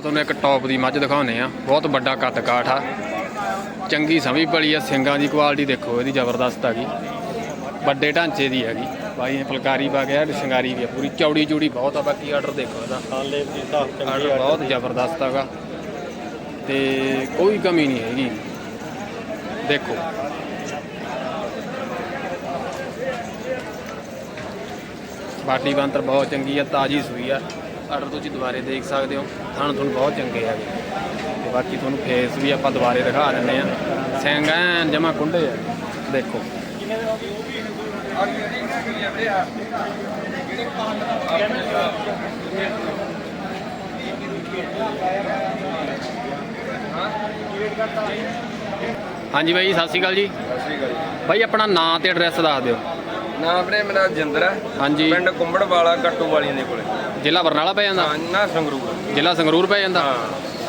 ਤੁਹਾਨੂੰ ਇੱਕ ਟੌਪ ਦੀ ਮੱਝ ਦਿਖਾਉਨੇ ਆ ਬਹੁਤ ਵੱਡਾ ਕੱਦ ਕਾਠ ਆ। ਚੰਗੀ ਸਮੀ ਪਲੀ ਆ ਸਿੰਗਾਂ ਦੀ ਕੁਆਲਿਟੀ ਦੇਖੋ ਇਹਦੀ ਜ਼ਬਰਦਸਤ ਹੈਗੀ ਵੱਡੇ ਢਾਂਚੇ ਦੀ ਹੈਗੀ। ਬਾਈ ਫੁਲਕਾਰੀ ਪਾ ਗਿਆ ਸ਼ਿੰਗਾਰੀ ਵੀ ਆ ਪੂਰੀ। ਚੌੜੀ ਚੂੜੀ ਬਹੁਤ ਆ ਬਾਕੀ ਆਰਡਰ ਦੇਖੋ ਇਹਦਾ। ਹਾਲੇ ਦੀ ਸਾਫ਼ ਚੰਗੀ ਆਰਡਰ ਬਹੁਤ ਜ਼ਬਰਦਸਤ ਹੈਗਾ ਤੇ ਕੋਈ ਕਮੀ ਨਹੀਂ ਹੈਗੀ। ਦੇਖੋ। ਬਾਟੀ ਬੰਤਰ ਬਹੁਤ ਚੰਗੀ ਆ ਤਾਜੀ ਸੂਈ ਆ। ਆਰਡਰ ਤੁਸੀਂ ਦੁਬਾਰੇ ਦੇਖ ਸਕਦੇ ਹੋ। ਥਣ ਤੁਹਾਨੂੰ ਬਹੁਤ ਚੰਗੇ ਹੈਗੇ। ਤੇ ਬਾਕੀ ਤੁਹਾਨੂੰ ਫੇਸ ਵੀ ਆਪਾਂ ਦੁਬਾਰੇ ਦਿਖਾ ਦਿੰਦੇ ਆ ਐਨ ਜਮਾ ਕੁੰਡੇ ਆ। ਦੇਖੋ। ਹਾਂਜੀ ਬਾਈ ਸਤਿ ਸ਼੍ਰੀ ਅਕਾਲ ਜੀ। ਬਾਈ ਆਪਣਾ ਨਾਂ ਤੇ ਐਡਰੈਸ ਦੱਸ ਦਿਓ। ਨਾ ਆਪਣੇ ਮੇਰਾ ਜਿੰਦਰ ਹੈ। ਹਾਂਜੀ। ਪਿੰਡ ਕੁੰਬੜ ਵਾਲਾ ਕੱਟੂ ਵਾਲੀਆਂ ਦੇ ਕੋਲੇ। ਜ਼ਿਲ੍ਹਾ ਬਰਨਾਲਾ ਪੈ ਜਾਂਦਾ? ਹਾਂ ਨਾ ਸੰਗਰੂਰ। ਜ਼ਿਲ੍ਹਾ ਸੰਗਰੂਰ ਪੈ ਜਾਂਦਾ? ਹਾਂ।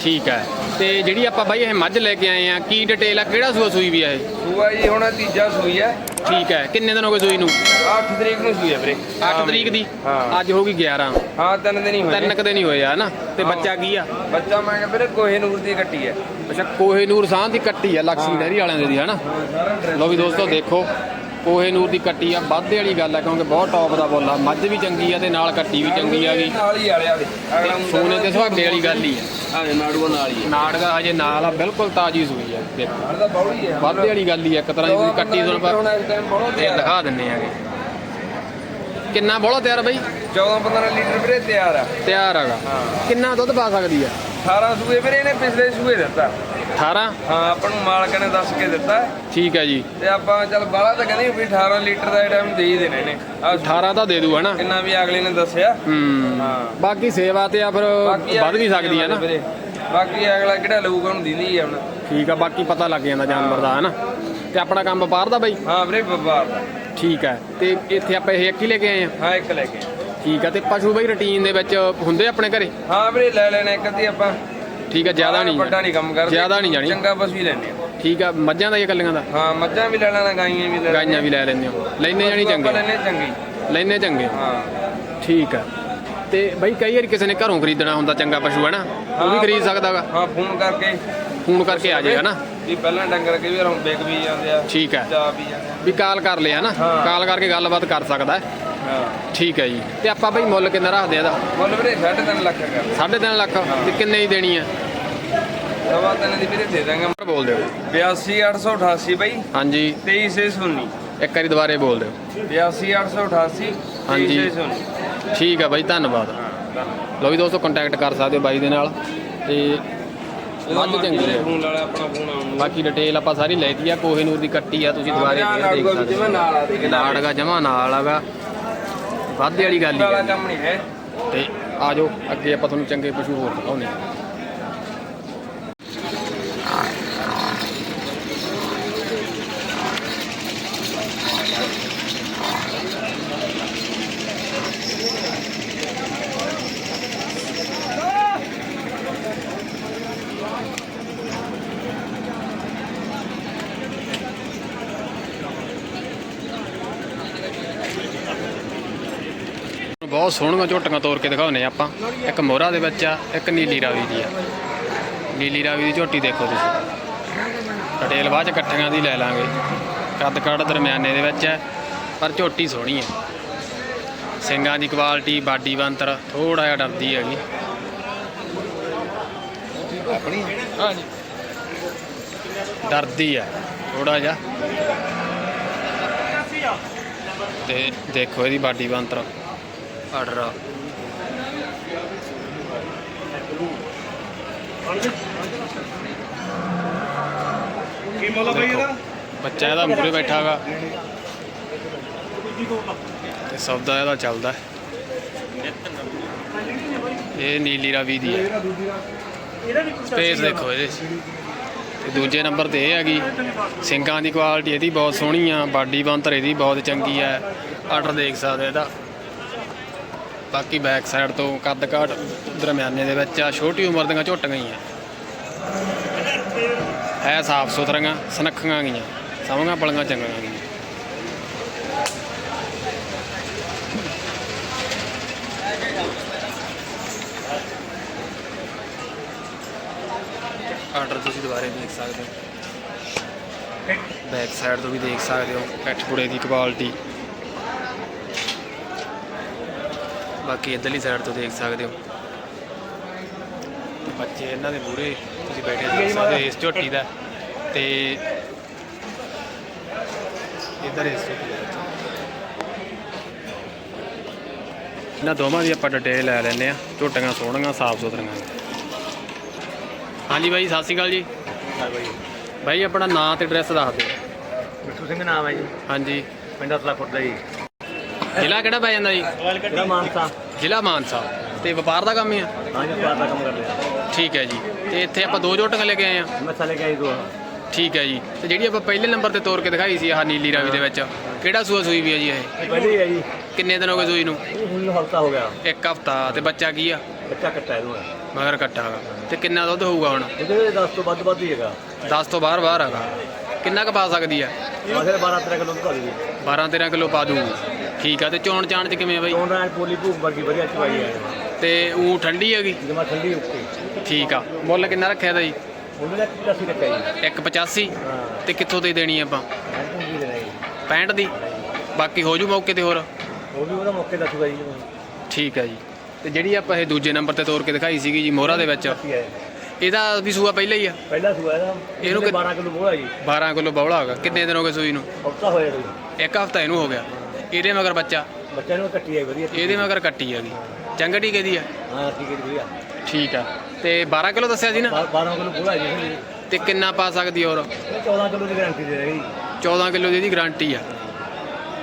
ਠੀਕ ਹੈ। ਤੇ ਜਿਹੜੀ ਆਪਾਂ ਬਾਈ ਇਹ ਮੱਝ ਲੈ ਕੇ ਆਏ ਆ ਕੀ ਡਿਟੇਲ ਆ? ਕਿਹੜਾ ਸੂਆ ਸੂਈ ਵੀ ਆ ਇਹ? ਸੂਆ ਜੀ ਹੁਣ ਤੀਜਾ ਸੂਈ ਹੈ। ਠੀਕ ਹੈ। ਕਿੰਨੇ ਦਿਨ ਹੋ ਗਏ ਸੂਈ ਨੂੰ? 8 ਤਰੀਕ ਨੂੰ ਸੂਈ ਹੈ ਵੀਰੇ। 8 ਤਰੀਕ ਦੀ? ਹਾਂ। ਅੱਜ ਹੋ ਗਈ 11 ਹਾਂ ਤਿੰਨ ਦਿਨ ਹੀ ਹੋਏ ਤਿੰਨ। ਕੁ ਦਿਨ ਹੀ ਹੋਏ ਆ ਨਾ? ਤੇ। ਬੱਚਾ ਕੀ ਆ? ਬੱਚਾ ਮੈਂ ਕਿਹਾ ਵੀਰੇ ਕੋਹੇ ਨੂਰ ਦੀ ਕੱਟੀ ਹੈ। ਅੱਛਾ ਕੋਹੇ ਨੂਰ ਸਾਹ ਦੀ ਕੱਟੀ ਆ ਲਕਸ਼ਮੀ ਡੈਰੀ ਵਾਲਿਆਂ ਦੇ ਦੀ ਹਨਾ ਲੋ ਵੀ ਦੋਸਤੋ ਦੇਖੋ। ਕੋਹੇ ਨੂਰ ਦੀ ਕੱਟੀ ਆ ਵਾਧੇ ਵਾਲੀ ਗੱਲ ਆ ਕਿਉਂਕਿ ਬਹੁਤ ਟੌਪ ਦਾ ਬੋਲਾ ਮੱਝ ਵੀ ਚੰਗੀ ਆ ਤੇ ਨਾਲ ਕੱਟੀ ਵੀ ਚੰਗੀ ਆ ਗਈ ਨਾਲ ਹੀ ਵਾਲਿਆ ਦੇ। ਅਗਲਾ ਸੋਨੇ ਤੇ ਸੁਹਾਗੇ ਵਾਲੀ ਗੱਲ ਹੀ ਆ। ਹਾਂ ਨਾੜੂਆ ਨਾਲ ਹੀ ਹੈ ਨਾੜਗਾ ਹਜੇ ਨਾਲ ਆ ਬਿਲਕੁਲ ਤਾਜੀ ਸੂਈ ਆ ਦੇਖੋ। ਨਾਲ ਦਾ ਬੌੜੀ ਹੈ ਵਾਧੇ ਵਾਲੀ ਗੱਲ ਹੀ ਆ ਇੱਕ ਤਰ੍ਹਾਂ ਦੀ ਤੁਸੀਂ ਕੱਟੀ ਸੁਣ ਬੌੜਾ ਤੇ ਦਿਖਾ ਦਿੰਨੇ ਆਗੇ। ਕਿੰਨਾ ਬੋਲਾ ਤਿਆਰ ਬਾਈ? 14 15 ਲੀਟਰ ਵੀਰੇ ਤਿਆਰ ਆ। ਤਿਆਰ ਹੈਗਾ ਹਾਂ। ਕਿੰਨਾ ਦੁੱਧ ਪਾ ਸਕਦੀ ਆ? 18 ਸੂਏ ਵੀਰੇ ਇਹਨੇ ਪਿਛਲੇ ਸੂਏ ਦਿੱਤਾ। 18 ਹਾਂ ਆਪਾਂ ਨੂੰ ਮਾਲਕ ਨੇ ਦੱਸ ਕੇ ਦਿੱਤਾ। ਠੀਕ ਹੈ ਜੀ। ਤੇ ਆਪਾਂ ਚੱਲ ਬਾਲਾ ਤਾਂ ਕਹਿੰਦੇ ਵੀ 18 ਲੀਟਰ ਦਾ ਟਾਈਮ ਦੇ ਹੀ ਦੇਣੇ ਨੇ। ਆਹ 18 ਤਾਂ ਦੇ ਦੂ ਹਨਾ ਕਿੰਨਾ ਵੀ ਅਗਲੇ ਨੇ ਦੱਸਿਆ। ਹੂੰ। ਹਾਂ। ਬਾਕੀ ਸੇਵਾ ਤੇ ਆ ਫਿਰ ਵੱਧ ਵੀ ਸਕਦੀ ਹੈ ਨਾ। ਬਾਕੀ ਅਗਲਾ ਕਿਹੜਾ ਲਊਗਾ ਉਹਨੂੰ ਦਿੰਦੀ ਆ ਹੁਣ। ਠੀਕ ਆ ਬਾਕੀ ਪਤਾ ਲੱਗ ਜਾਂਦਾ ਜਾਨਵਰ ਦਾ ਹਨਾ ਤੇ ਆਪਣਾ ਕੰਮ ਵਪਾਰ ਦਾ ਬਾਈ? ਹਾਂ ਵੀਰੇ ਵਪਾਰ ਦਾ। ਠੀਕ ਹੈ। ਤੇ ਇੱਥੇ ਆਪਾਂ ਇਹ ਇੱਕ ਹੀ ਲੈ ਕੇ ਆਏ ਆ? ਹਾਂ ਇੱਕ ਲੈ ਕੇ ਠੀਕ ਆ ਤੇ ਪਸ਼ੂ ਬਾਈ ਰੁਟੀਨ ਦੇ ਵਿੱਚ ਹੁੰਦੇ ਆਪਣੇ ਘਰੇ? ਹਾਂ ਵੀਰੇ ਲੈ ਲੈਣੇ ਇੱਕ ਅੱਧੀ ਆਪਾਂ। ਠੀਕ ਆ ਜ਼ਿਆਦਾ ਨਹੀਂ ਵੱਡਾ ਨਹੀਂ ਕੰਮ ਕਰਦੇ। ਜ਼ਿਆਦਾ ਨਹੀਂ ਜਾਣੀ। ਚੰਗਾ ਬਸ ਵੀ ਲੈਣੇ ਠੀਕ ਆ ਮੱਝਾਂ ਦਾ ਇਹ ਕੱਲੀਆਂ ਦਾ? ਹਾਂ ਮੱਝਾਂ ਵੀ ਲੈ ਲੈਣਾ ਗਾਈਆਂ ਵੀ ਲੈ ਗਾਈਆਂ ਵੀ ਲੈ ਲੈਂਦੇ ਹੋ। ਲੈਨੇ ਜਾਣੀ ਚੰਗੇ? ਲੈਣੇ ਚੰਗੀ। ਲੈਨੇ ਚੰਗੇ? ਹਾਂ। ਠੀਕ ਆ। ਤੇ ਬਾਈ ਕਈ ਵਾਰੀ ਕਿਸੇ ਨੇ ਘਰੋਂ ਖਰੀਦਣਾ ਹੁੰਦਾ ਚੰਗਾ ਪਸ਼ੂ ਹੈ ਨਾ? ਉਹ ਵੀ ਖਰੀਦ ਸਕਦਾਗਾ ਹਾਂ ਫੋਨ ਕਰਕੇ। ਫੋਨ ਕਰਕੇ ਆ ਜਾਏਗਾ ਨਾ? ਵੀ ਪਹਿਲਾਂ ਡੰਗਰ ਕਈ ਵਾਰ ਹੁਣ ਵਿਕ ਵੀ ਜਾਂਦੇ ਆ ਠੀਕ ਹੈ ਜਾ ਵੀ ਜਾਂਦੇ ਵੀ ਕਾਲ ਕਰ ਲਿਆ ਨਾ। ਕਾਲ ਕਰਕੇ ਗੱਲਬਾਤ ਕਰ ਸਕਦਾ। ਹਾਂ ਠੀਕ ਹੈ ਜੀ। ਤੇ ਆਪਾਂ ਬਾਈ ਮੁੱਲ ਕਿੰਨਾ ਰੱਖਦੇ ਆ ਇਹਦਾ? ਮੁੱਲ ਵੀਰੇ 3.5 ਲੱਖ ਕਰ 3.5 ਲੱਖ? ਤੇ ਕਿੰਨੇ ਦੀ ਦੇਣੀ ਆ? ਸਵਾ ਤਿੰਨ ਦੀ ਵੀਰੇ ਦੇ ਦਾਂਗੇ। ਨੰਬਰ ਬੋਲ ਦਿਓ। 82888 ਬਾਈ। ਹਾਂਜੀ। 2319 ਇੱਕ ਵਾਰੀ ਦੁਬਾਰੇ ਬੋਲ ਦਿਓ। 82888 ਹਾਂਜੀ। 2319 ਠੀਕ ਆ ਬਾਈ ਧੰਨਵਾਦ। ਹਾਂ ਧੰਨਵਾਦ। ਲਓ ਵੀ ਦੋਸਤੋ ਕੰਟੈਕਟ ਕਰ ਸਕਦੇ ਹੋ ਬਾਈ ਦੇ ਨਾਲ। ਤੇ ਚੰਗੀ ਹੈ ਫੋਨ ਵਾਲਾ ਆਪਣਾ ਫੋਨ ਆਉਣ ਬਾਕੀ ਡਿਟੇਲ ਆਪਾਂ ਸਾਰੀ ਲੈਤੀ ਆ। ਕੋਹੇ ਨੂਰ ਦੀ ਕੱਟੀ ਆ ਤੁਸੀਂ ਦੁਬਾਰੇ ਦੇਖ ਸਕਦੇ ਹੋ। ਨਾਲ ਆ ਦੇ ਨਾੜਗਾ ਜਮਾ ਨਾਲ ਹੈਗਾ ਵਾਧੇ ਵਾਲੀ ਗੱਲ ਹੀ ਹੈ। ਤੇ ਆ ਜਾਓ ਅੱਗੇ ਆਪਾਂ ਤੁਹਾਨੂੰ ਚੰਗੇ ਪਸ਼ੂ ਹੋਰ ਦਿਖਾਉਣੇ ਬਹੁਤ ਸੋਹਣੀਆਂ ਝੋਟੀਆਂ ਤੋੜ ਕੇ ਦਿਖਾਉਨੇ ਆਪਾਂ। ਇੱਕ ਮੋਹਰਾ ਦੇ ਵਿੱਚ ਆ, ਇੱਕ ਨੀਲੀ ਰਾਵੀ ਦੀ ਆ। ਨੀਲੀ ਰਾਵੀ ਦੀ ਝੋਟੀ ਦੇਖੋ ਤੁਸੀਂ। ਡਿਟੇਲ ਬਾਅਦ ਚ ਇਕੱਠੀਆਂ ਦੀ ਲੈ ਲਾਂਗੇ। ਕੱਦ ਕੱਦ ਦਰਮਿਆਨੇ ਦੇ ਵਿੱਚ ਹੈ ਪਰ ਝੋਟੀ ਸੋਹਣੀ ਹੈ ਸਿੰਗਾਂ ਦੀ ਕੁਆਲਿਟੀ ਬਾਡੀ ਬੰਤਰ ਥੋੜਾ ਜਿਹਾ ਡਰਦੀ ਹੈਗੀ। ਆਪਣੀ ਹਾਂਜੀ। ਡਰਦੀ ਆ ਥੋੜਾ ਜਿਹਾ। ਤੇ ਦੇਖੋ ਇਹਦੀ ਬਾਡੀ ਬੰਤਰ ਆਰਡਰ ਕੀ ਮੁੱਲ ਬਈ ਇਹਦਾ? ਬੱਚਾ ਇਹਦਾ ਮੂਰੇ ਬੈਠਾ ਹੈਗਾ। ਤੇ ਸੌਦਾ ਇਹਦਾ ਚੱਲਦਾ ਹੈ। ਇਹ ਨੀਲੀ ਰਾਵੀ ਦੀ ਹੈ। ਸਪੇਸ ਦੇਖੋ ਇਹਦੇ 'ਚ। ਤੇ ਦੂਜੇ ਨੰਬਰ ਤੇ ਇਹ ਹੈਗੀ ਸਿੰਗਾਂ ਦੀ ਕੁਆਲਿਟੀ ਇਹਦੀ ਬਹੁਤ ਸੋਹਣੀ ਆ ਬਾਡੀ ਬੰਤਰ ਇਹਦੀ ਬਹੁਤ ਚੰਗੀ ਹੈ। ਆਰਡਰ ਦੇਖ ਸਕਦੇ ਇਹਦਾ। ਬਾਕੀ ਬੈਕ ਸਾਈਡ ਤੋਂ ਕੱਦ ਕਾਠ ਦਰਮਿਆਨੇ ਦੇ ਵਿੱਚ ਆ, ਛੋਟੀ ਉਮਰ ਦੀਆਂ ਝੋਟੀਆਂ ਹੀ ਆ। ਹੈ ਸਾਫ਼ ਸੁਥਰੀਆਂ, ਸੁਨੱਖੀਆਂ ਗਈਆਂ। ਸਮਾਂ ਬਲੀਆਂ ਚੰਗੀਆਂ ਗਈਆਂ। ਆਰਡਰ ਤੁਸੀਂ ਦੁਬਾਰੇ ਦੇਖ ਸਕਦੇ ਹੋ। ਬੈਕ ਸਾਈਡ ਤੋਂ ਵੀ ਦੇਖ ਸਕਦੇ ਹੋ। ਕੱਠਪੂੜੇ ਦੀ ਕੁਆਲਿਟੀ ਬਾਕੀ ਇਧਰਲੀ ਸਾਈਡ ਤੋਂ ਦੇਖ ਸਕਦੇ ਹੋ। ਬੱਚੇ ਇਹਨਾਂ ਦੇ ਮੂਰੇ ਤੁਸੀਂ ਬੈਠੇ ਦੇਖ ਸਕਦੇ ਇਸ ਝੋਟੀ ਦਾ। ਤੇ ਇਧਰ ਇਸ ਝੋਟੀ ਦਾ ਇਹਨਾਂ ਦੋਵਾਂ ਦੀ ਆਪਾਂ ਡਿਟੇਲ ਲੈ ਲੈਂਦੇ ਆ ਝੋਟੀਆਂ ਸੋਹਣੀਆਂ ਸਾਫ਼ ਸੁਥਰੀਆਂ ਹਾਂਜੀ ਬਾਈ ਸਤਿ ਸ਼੍ਰੀ ਅਕਾਲ ਜੀ। ਹਾਂ ਬਾਈ ਆਪਣਾ ਨਾਂ ਤੇ ਐਡਰੈਸ ਦੱਸ ਦਿਓ। ਮਿੱਠੂ ਸਿੰਘ ਨਾਮ ਹੈ ਜੀ। ਹਾਂਜੀ। ਪਿੰਡ ਅਸਲਾਪੁਰ ਦਾ ਜੀ। ਜ਼ਿਲ੍ਹਾ ਕਿਹੜਾ ਪੈ ਜਾਂਦਾ ਜੀ? ਜਿਹੜਾ ਮਾਨਸਾ। ਜ਼ਿਲ੍ਹਾ ਮਾਨਸਾ। ਤੇ ਵਪਾਰ ਦਾ ਕੰਮ ਹੀ ਆ? ਹਾਂ ਜੀ ਬਾਹਰ ਦਾ ਕੰਮ ਕਰਦੇ ਆ। ਠੀਕ ਹੈ ਜੀ। ਤੇ ਇੱਥੇ ਆਪਾਂ ਦੋ ਝੋਟੀਆਂ ਲੈ ਕੇ ਆਏ ਆ? ਮੈਂ ਸਾਲੇ ਗਿਆ ਜੀ ਦੋ। ਠੀਕ ਹੈ ਜੀ। ਤੇ ਜਿਹੜੀ ਆਪਾਂ ਪਹਿਲੇ ਨੰਬਰ ਤੇ ਤੋਰ ਕੇ ਦਿਖਾਈ ਸੀ ਆਹ ਨੀਲੀ ਰਾਵੀ ਦੇ ਵਿੱਚ ਕਿਹੜਾ ਸੂਆ ਸੂਈ ਵੀ ਹੈ ਜੀ ਇਹ? ਪਹਿਲੇ ਹੀ ਜੀ। ਕਿੰਨੇ ਦਿਨ ਹੋ ਗਏ ਸੂਈ ਨੂੰ? ਇਹ ਹੁਣ ਹਫਤਾ ਹੋ ਗਿਆ। ਇੱਕ ਹਫਤਾ। ਤੇ ਬੱਚਾ ਕੀ ਆ? ਬੱਚਾ ਕੱਟਾ ਇਹਨੂੰ ਮਗਰ ਕੱਟਾ ਹੈਗਾ। ਤੇ ਕਿੰਨਾ ਦੁੱਧ ਹੋਊਗਾ ਹੁਣ? ਇਹਦੇ 10 ਤੋਂ ਵੱਧ ਵੱਧ ਹੀ ਹੈਗਾ। 10 ਤੋਂ ਬਾਹਰ ਬਾਹਰ ਹੈਗਾ। ਕਿੰਨਾ ਕੁ ਪਾ ਸਕਦੀ ਆ? ਆਖਰ 12 13 ਕਿਲੋ ਦੁੱਧ ਜੀ 12 13 ਕਿਲੋ ਪਾ ਦੂਗੀ। ਠੀਕ ਆ ਤੇ ਚੋਣ ਚਾਣ ਚ ਕਿਵੇਂ ਆ ਬਾਈ? ਚੋਣ ਰਾਣ ਪੋਲੀ ਭੂਖ ਵਰਗੀ ਵਧੀਆ ਚਵਾਈ ਹੈ ਤੇ ਉਹ ਠੰਡੀ ਹੈਗੀ? ਜਮਾ ਠੰਡੀ ਉੱਤੇ ਠੀਕ ਆ ਮੁੱਲ ਕਿੰਨਾ ਰੱਖਿਆ ਦਾ ਜੀ ਉਹਨੇ ਦਾ ਕਿੱਤਾ ਸੀ ਰੱਖਿਆ ਜੀ। 185 ਹਾਂ। ਤੇ ਕਿੱਥੋਂ ਦੇ ਦੇਣੀ ਆਪਾਂ? ਅੱਜ ਵੀ ਦੇਣਾ ਜੀ। 65 ਦੀ? ਬਾਕੀ ਹੋ ਜੂ ਮੌਕੇ ਤੇ ਹੋਰ? ਉਹ ਵੀ ਉਹਦਾ ਮੌਕੇ ਦੱਸੂਗਾ ਜੀ। ਠੀਕ ਹੈ ਜੀ। ਤੇ ਜਿਹੜੀ ਆਪਾਂ ਇਹ ਦੂਜੇ ਨੰਬਰ ਤੇ ਤੋਰ ਕੇ ਦਿਖਾਈ ਸੀਗੀ ਜੀ ਮੋਹਰਾ ਦੇ ਵਿੱਚ। ਇਹਦਾ ਵੀ ਸੂਆ ਪਹਿਲਾਂ ਹੀ ਆ? ਪਹਿਲਾ ਸੂਆ ਇਹਦਾ। ਇਹਨੂੰ ਕਿ- 12 ਕਿਲੋ ਬੋਲਾ ਜੀ। 12 ਕਿਲੋ ਬੌਲਾ ਹੈਗਾ। ਕਿੰਨੇ ਦਿਨ ਹੋ ਗਏ ਸੂਈ ਨੂੰ? ਹਫਤਾ ਹੋਇਆ ਜੀ। ਇੱਕ ਹਫਤਾ ਇਹਨੂੰ ਹੋ ਗਿਆ। ਇਹਦੇ ਮਗਰ ਬੱਚਾ। ਬੱਚਿਆਂ ਨੂੰ ਕੱਟੀ ਹੈ ਵਧੀਆ। ਇਹਦੇ ਮਗਰ ਕੱਟੀ ਹੈਗੀ ਚੰਗਾ ਟੀਕੇ ਦੀ ਆ? ਹਾਂ ਠੀਕ ਹੈ ਜੀ ਵਧੀਆ। ਠੀਕ ਆ। ਤੇ 12 ਕਿਲੋ ਦੱਸਿਆ ਸੀ ਨਾ? 12 ਕਿਲੋ ਬੋਲਾ ਜੀ। ਇਹ ਤੇ ਕਿੰਨਾ ਪਾ ਸਕਦੀ ਔਰ 14 ਕਿਲੋ ਦੀ ਗਾਰੰਟੀ ਦੇ ਰਹੀ। 14 ਕਿਲੋ ਦੀ ਇਹਦੀ ਗਾਰੰਟੀ ਆ।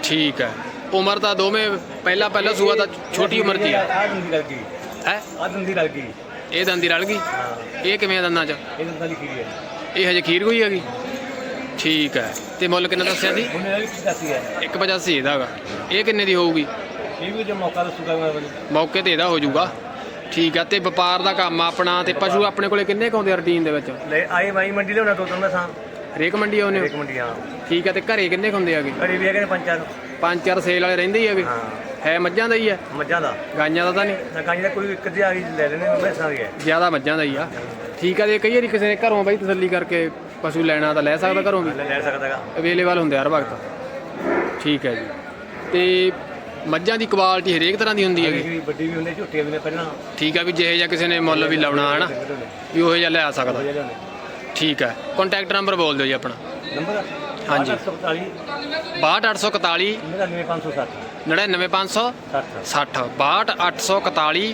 ਠੀਕ ਹੈ ਉਮਰ ਤਾਂ ਦੋਵੇਂ ਪਹਿਲਾ ਪਹਿਲਾ ਸੂਆ ਤਾਂ ਛੋਟੀ ਉਮਰ ਹੀ ਆ। ਆ ਦੰਦੀ ਲੱਗ ਗਈ। ਹੈ? ਆ ਦੰਦੀ ਲੱਗ ਗਈ। ਇਹ ਦੰਦੀ ਰਲ ਗਈ? ਹਾਂ। ਇਹ ਕਿਵੇਂ ਆ ਦੰਦਾਂ 'ਚ? ਇਹ ਦੰਦਾਂ ਲਿਖੀ ਹੈ। ਇਹ ਹਜੇ ਖੀਰ ਕੋਈ ਹੈਗੀ? ਠੀਕ ਹੈ। ਤੇ ਮੁੱਲ ਕਿੰਨਾ ਦੱਸਿਆ ਸੀ? ਉਹਨੇ ਇਹ ਵੀ ਕੀ ਦੱਸੀ ਹੈ 185 ਇਹਦਾ ਹੈਗਾ ਇਹ ਕਿੰਨੇ ਦੀ ਹੋਊਗੀ? ਇਹ ਵੀ ਜੇ ਮੌਕਾ ਦੱਸੂਗਾ ਮੈਂ ਮੌਕੇ ਤੇ ਇਹਦਾ ਹੋ ਜਾਊਗਾ। ਠੀਕ ਆ ਤੇ ਵਪਾਰ ਦਾ ਕੰਮ ਆ ਆਪਣਾ ਤੇ ਪਸ਼ੂ ਆਪਣੇ ਕੋਲੇ ਕਿੰਨੇ ਕੁ ਆਉਂਦੇ ਆ ਰੂਟੀਨ ਦੇ ਵਿੱਚ? ਲੈ ਆਏ ਮਾਈ ਮੰਡੀ ਲਿਆਉਣਾ ਦੋ ਤਿੰਨ ਮਸਾਂ ਹਰੇਕ ਮੰਡੀ ਆਉਂਦੇ ਹੋ? ਇੱਕ ਮੰਡੀ ਹਾਂ। ਠੀਕ ਆ ਤੇ ਘਰੇ ਕਿੰਨੇ ਕੁ ਹੁੰਦੇ ਆਗੇ ਘਰੇ ਵੀ ਨੇ ਪੰਜ ਚਾਰ। ਪੰਜ ਚਾਰ ਸੇਲ ਵਾਲੇ ਰਹਿੰਦੇ ਹੀ ਹੈਗੇ? ਹਾਂ। ਹੈ ਮੱਝਾਂ ਦਾ ਹੀ ਆ? ਮੱਝਾਂ ਦਾ। ਗਾਈਆਂ ਦਾ ਤਾਂ ਨਹੀਂ? ਨਾ ਗਾਂ ਦਾ ਕੋਈ ਇੱਕ ਦੀ ਆ ਗਈ ਲੈ ਲੈਣੇ ਮੈਸਾਂ ਦੀ ਹੈ। ਜ਼ਿਆਦਾ ਮੱਝਾਂ ਦਾ ਹੀ ਆ। ਠੀਕ ਆ ਤੇ ਕਈ ਵਾਰੀ ਕਿਸੇ ਨੇ ਘਰੋਂ ਬਈ ਤਸੱਲੀ ਕਰਕੇ ਪਸ਼ੂ ਲੈਣਾ ਤਾਂ ਲੈ ਸਕਦਾ ਘਰੋਂ ਵੀ? ਲੈ ਸਕਦਾਗਾ ਅਵੇਲੇਬਲ ਹੁੰਦੇ ਹਰ ਵਕਤ। ਠੀਕ ਹੈ ਜੀ। ਤੇ ਮੱਝਾਂ ਦੀ ਕੁਆਲਿਟੀ ਹਰੇਕ ਤਰ੍ਹਾਂ ਦੀ ਹੁੰਦੀ ਹੈਗੀ ਵੱਡੀ ਵੀ ਹੁੰਦੀ ਝੋਟੀਆਂ ਵੀ ਨੇ ਪਹਿਲਾਂ। ਠੀਕ ਆ ਵੀ ਜਿਹੇ ਜਾਂ ਕਿਸੇ ਨੇ ਮੁੱਲ ਵੀ ਲਾਉਣਾ ਹਨਾ ਵੀ ਉਹੋ ਜਿਹਾ ਲੈ ਸਕਦਾ। ਠੀਕ ਹੈ। ਕੰਟੈਕਟ ਨੰਬਰ ਬੋਲ ਦਿਓ ਜੀ ਆਪਣਾ। ਨੰਬਰ? ਹਾਂਜੀ। 747 62841 99560 99560 60 62841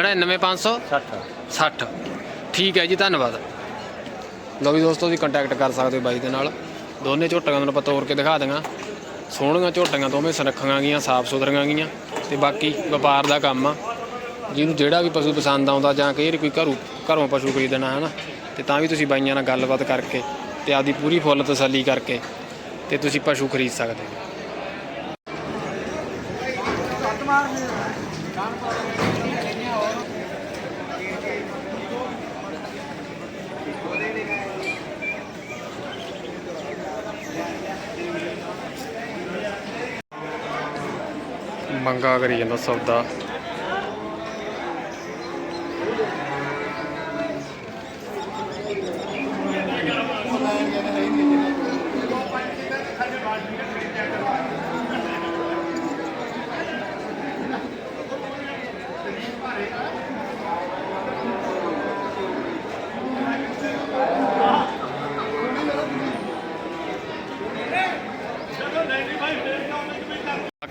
99560 60 60 ਠੀਕ ਹੈ ਜੀ ਧੰਨਵਾਦ। ਲਓ ਵੀ ਦੋਸਤੋ, ਤੁਸੀਂ ਕੰਟੈਕਟ ਕਰ ਸਕਦੇ ਹੋ ਬਾਈ ਦੇ ਨਾਲ। ਦੋਨੇ ਝੋਟੀਆਂ ਤੁਹਾਨੂੰ ਆਪਾਂ ਤੋੜ ਕੇ ਦਿਖਾ ਦਾਂਗਾ ਸੋਹਣੀਆਂ ਝੋਟੀਆਂ ਦੋਵੇਂ ਸੁਨੱਖੀਆਂ ਗਈਆਂ, ਸਾਫ਼ ਸੁਥਰੀਆਂ ਗਈਆਂ ਤੇ ਬਾਕੀ ਵਪਾਰ ਦਾ ਕੰਮ ਆ। ਜਿਹਨੂੰ ਜਿਹੜਾ ਵੀ ਪਸ਼ੂ ਪਸੰਦ ਆਉਂਦਾ ਜਾਂ ਕਈ ਕੋਈ ਘਰੋਂ ਘਰੋਂ ਪਸ਼ੂ ਖਰੀਦਣਾ ਹੈ ਨਾ ਤੇ ਤਾਂ ਵੀ ਤੁਸੀਂ ਬਾਈਆਂ ਨਾਲ ਗੱਲਬਾਤ ਕਰਕੇ ਤੇ ਆਪਦੀ ਪੂਰੀ ਫੁੱਲ ਤਸੱਲੀ ਕਰਕੇ ਤੇ ਤੁਸੀਂ ਪਸ਼ੂ ਖਰੀਦ ਸਕਦੇ ਹੋ। ਮੰਗਾ ਕਰੀ ਜਾਂਦਾ ਸੌਦਾ।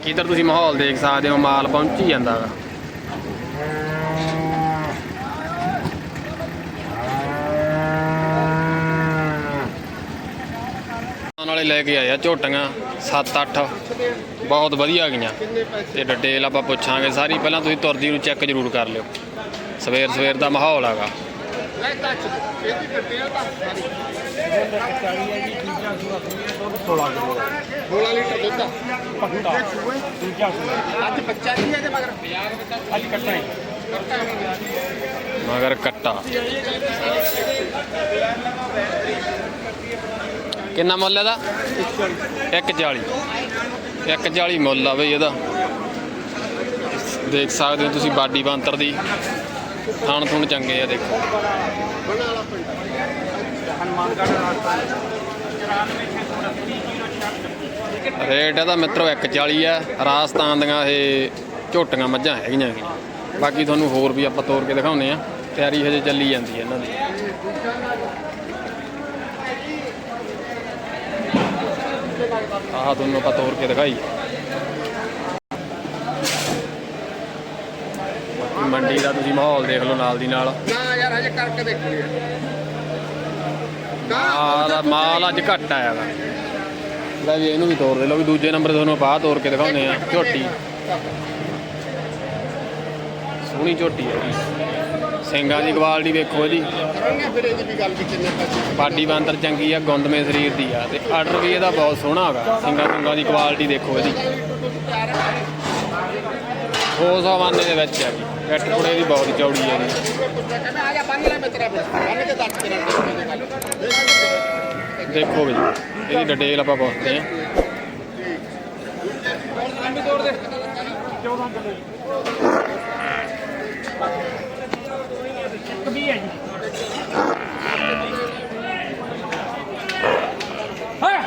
ਬਾਕੀ ਇੱਧਰ ਤੁਸੀਂ ਮਾਹੌਲ ਦੇਖ ਸਕਦੇ ਹੋ? ਮਾਲ ਪਹੁੰਚੀ ਜਾਂਦਾ ਵਾ। ਨਾਲੇ ਲੈ ਕੇ ਆਏ ਆ ਝੋਟੀਆਂ 7-8 ਬਹੁਤ ਵਧੀਆ ਗਈਆਂ। ਤੇ ਡਿਟੇਲ ਆਪਾਂ ਪੁੱਛਾਂਗੇ। ਸਾਰੀ ਪਹਿਲਾਂ ਤੁਸੀਂ ਤੁਰਦੀ ਨੂੰ ਚੈੱਕ ਜ਼ਰੂਰ ਕਰ ਲਿਓ। ਸਵੇਰ ਸਵੇਰ ਦਾ ਮਾਹੌਲ ਹੈਗਾ। ਮਗਰ? ਕੱਟਾ ਕਿੰਨਾ ਮੁੱਲ ਇਹਦਾ? 140 140 ਮੁੱਲ ਆ ਬਈ ਇਹਦਾ। ਦੇਖ ਸਕਦੇ ਹੋ ਤੁਸੀਂ ਬਾਡੀ ਬੰਤਰ ਦੀ। ਥਣ ਥੁਣ ਚੰਗੇ ਆ ਦੇਖੋ। ਹਨੂਮਾਨਗੜ੍ਹ ਰਾਜਸਥਾਨ ਰੇਟ ਇਹਦਾ ਮਿੱਤਰੋ 140 ਆ। ਰਾਜਸਥਾਨ ਦੀਆਂ ਇਹ ਝੋਟੀਆਂ ਮੱਝਾਂ ਹੈਗੀਆਂ। ਬਾਕੀ ਤੁਹਾਨੂੰ ਹੋਰ ਵੀ ਆਪਾਂ ਤੋਰ ਕੇ ਦਿਖਾਉਨੇ ਆ ਤਿਆਰੀ ਹਜੇ ਚੱਲੀ ਜਾਂਦੀ ਹੈ ਇਹਨਾਂ ਦੀ। ਆਹ ਤੁਹਾਨੂੰ ਆਪਾਂ ਤੋਰ ਕੇ ਦਿਖਾਈ। ਮੰਡੀ ਦਾ ਤੁਸੀਂ ਮਾਹੌਲ ਦੇਖ ਲਓ ਨਾਲ ਦੀ ਨਾਲ। ਨਾ ਯਾਰ ਹਜੇ ਕਰਕੇ ਦੇਖਣੀ ਦਾ ਮਾਲ ਅੱਜ ਘੱਟ ਆਇਆ ਵਾ। ਲੈ ਵੀ ਇਹਨੂੰ ਵੀ ਤੋਰ ਦੇ ਲਓ ਵੀ ਦੂਜੇ ਨੰਬਰ ਤੁਹਾਨੂੰ ਆਪਾਂ ਆਹ ਤੋਰ ਕੇ ਦਿਖਾਉਂਦੇ ਆ ਝੋਟੀ। ਸੋਹਣੀ ਝੋਟੀ ਹੈ ਜੀ। ਸਿੰਘਾਂ ਦੀ ਕੁਆਲਿਟੀ ਵੇਖੋ ਇਹਦੀ ਕਰਾਂਗੇ ਫਿਰ ਇਹਦੀ ਵੀ ਗੱਲ ਵੀ ਕਿੰਨੇ ਪੈਸੇ ਬਾਡੀ ਬਾਂਦਰ ਚੰਗੀ ਆ ਗੁੰਦਮੇ ਸਰੀਰ ਦੀ ਆ ਤੇ ਆਰਡਰ ਵੀ ਇਹਦਾ ਬਹੁਤ ਸੋਹਣਾ ਹੈਗਾ। ਸਿੰਘਾਂ ਸਿੰਘਾਂ ਦੀ ਕੁਆਲਿਟੀ ਦੇਖੋ ਇਹਦੀ। ਹੋ ਸਵਾਨੇ ਦੇ ਵਿੱਚ ਆ ਜੀ। ਪੈਟ ਪੁੜੇ ਦੀ ਬਹੁਤ ਚੌੜੀ ਹੈ ਜੀ ਕਹਿੰਦਾ ਆ ਜਾ। ਬੰਨ ਲੈ ਮੈਂ ਤੇਰਾ ਬੰਨ ਕੇ ਦੱਸ ਤੇਰਾ ਦੇਖੋ ਵੀ ਇਹਦੀ ਡਿਟੇਲ ਆਪਾਂ ਪੁੱਛਦੇ ਹਾਂ। ਹਾਂ